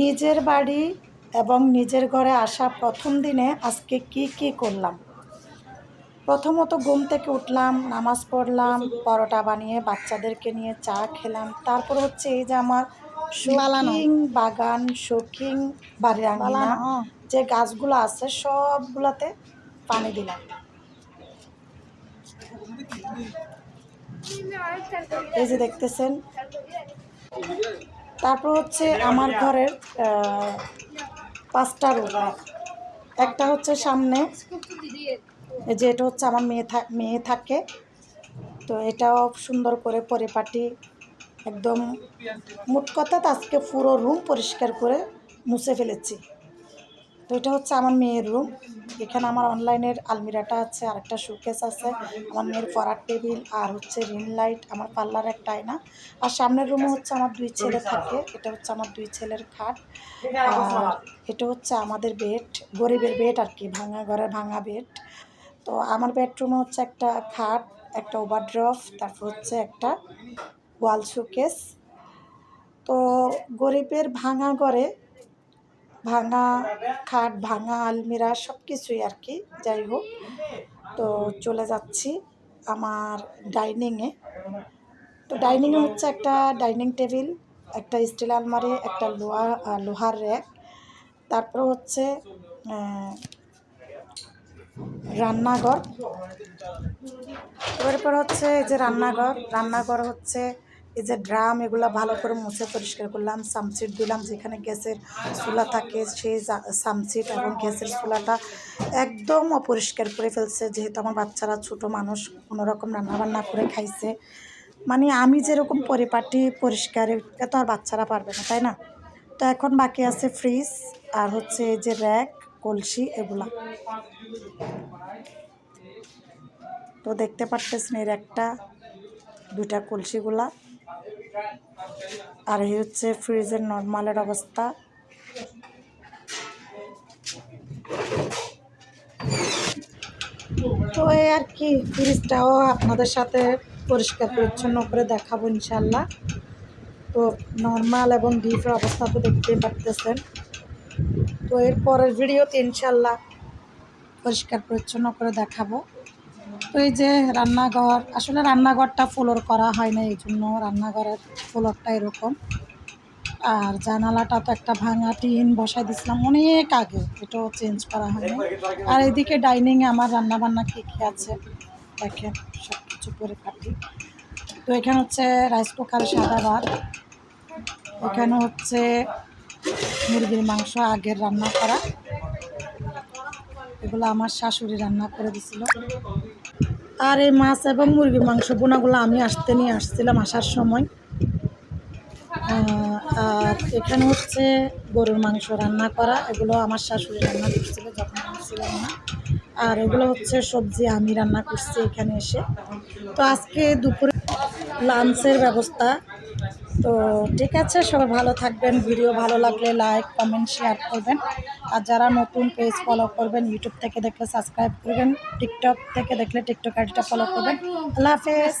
নিজের বাড়ি এবং নিজের ঘরে আসা প্রথম দিনে আজকে কি কি করলাম? প্রথমত ঘুম থেকে উঠলাম নামাজ পড়লাম পরোটা বানিয়ে বাচ্চাদেরকে নিয়ে চা খেলাম। তারপর হচ্ছে এই যে আমার শৌখিন বাগান শৌখিন বাড়ির আঙিনা যে গাছগুলো আছে সবগুলাতে পানি দিলাম। এই যে দেখতেছেন। তারপর হচ্ছে আমার ঘরের পাঁচটা রুম একটা হচ্ছে সামনে। যে এটা হচ্ছে আমার মেয়ে মেয়ে থাকে। তো এটাও সুন্দর করে পরিপাটি, একদম মোট কথা আজকে পুরো রুম পরিষ্কার করে মুছে ফেলেছি। তো এটা হচ্ছে আমার মেয়ের রুম এখানে আমার অনলাইনের আলমিরাটা আছে আর একটা শোকেস আছে, আমার মেয়ের পড়ার টেবিল আর হচ্ছে রিং লাইট, আমার পার্লার একটা আয়না। আর সামনের রুমে হচ্ছে আমার দুই ছেলে থাকে, এটা হচ্ছে আমার দুই ছেলের খাট। আর এটা হচ্ছে আমাদের বেড, গরিবের বেড আর কি, ভাঙা ঘরের ভাঙা বেড। তো আমার বেডরুমে হচ্ছে একটা খাট, একটা ওভারড্রফ, তারপর হচ্ছে একটা ওয়াল শোকেস। তো গরিবের ভাঙা ঘরে ভাঙা, খাট ভাঙা, আলমিরা সব কিছুই আর কি, যাই হোক। তো চলে যাচ্ছি আমার ডাইনিংয়ে। তো ডাইনিংয়ে হচ্ছে একটা ডাইনিং টেবিল, একটা স্টিল আলমারি, একটা লোহা লোহার র্যাক। তারপর হচ্ছে রান্নাঘর। এরপর হচ্ছে এই যে রান্নাঘর রান্নাঘর হচ্ছে এই যে ড্রাম, এগুলো ভালো করে মুছে পরিষ্কার করলাম, সামসিট দিলাম যেখানে গ্যাসের চুলা থাকে, সেই সামসিট এবং গ্যাসের চুলাটা একদম অপরিষ্কার করে ফেলছে। যেহেতু আমার বাচ্চারা ছোট মানুষ কোনোরকম রান্নাবান্না করে খাইছে। মানে আমি যেরকম পরিপাটি, পরিষ্কার, এটা তো আর বাচ্চারা পারবে না, তাই না? তো এখন বাকি আছে ফ্রিজ আর হচ্ছে যে র্যাক, কলসি, এগুলা। তো দেখতে পারতেছেন এর একটা দুটা কলসিগুলা। আর এই হচ্ছে ফ্রিজের নর্মালের অবস্থা। তো এই আর কি, ফ্রিজটাও আপনাদের সাথে পরিষ্কার পরিচ্ছন্ন করে দেখাবো ইনশাল্লাহ। তো নর্মাল এবং ডিপের অবস্থা তো দেখতেই পারতেছেন। তো এর পরের ভিডিওতে ইনশাল্লাহ পরিষ্কার পরিচ্ছন্ন করে দেখাবো। এই যে রান্নাঘর, আসলে রান্নাঘরটা ফ্লোর করা হয় না, এই জন্য রান্নাঘরের ফ্লোরটা এরকম। আর জানালাটা তো একটা ভাঙা টিন বসাই দিছিলাম অনেক আগে, এটাও চেঞ্জ করা হয়নি আর এদিকে ডাইনিংয়ে আমার রান্না বান্না কী কী আছে, দেখেন সব কিছু করে কাটি। তো এখানে হচ্ছে রাইস কুকারে সাদা ভাত, এখানে হচ্ছে মুরগির মাংস আগের রান্না করা। এগুলো আমার শাশুড়ি রান্না করে দিছিল। আর এই মাছ এবং মুরগির মাংস বোনাগুলো আমি আসতে নিয়ে আসছিলাম আসার সময়। আর এখানে হচ্ছে গরুর মাংস রান্না করা, এগুলো আমার শাশুড়ি রান্না করছিল যখন আমি না। আর এগুলো হচ্ছে সবজি আমি রান্না করছি এখানে এসে। তো আজকে দুপুরে লাঞ্চের ব্যবস্থা তো ঠিক আছে, সবাই ভালো থাকবেন, ভিডিও ভালো লাগলে লাইক কমেন্ট শেয়ার করবেন। আর যারা নতুন পেজ ফলো করবেন ইউটিউব থেকে দেখলে সাবস্ক্রাইব করবেন টিকটক থেকে দেখলে টিকটক আইডিটা ফলো করবেন। আল্লাহ হাফেজ।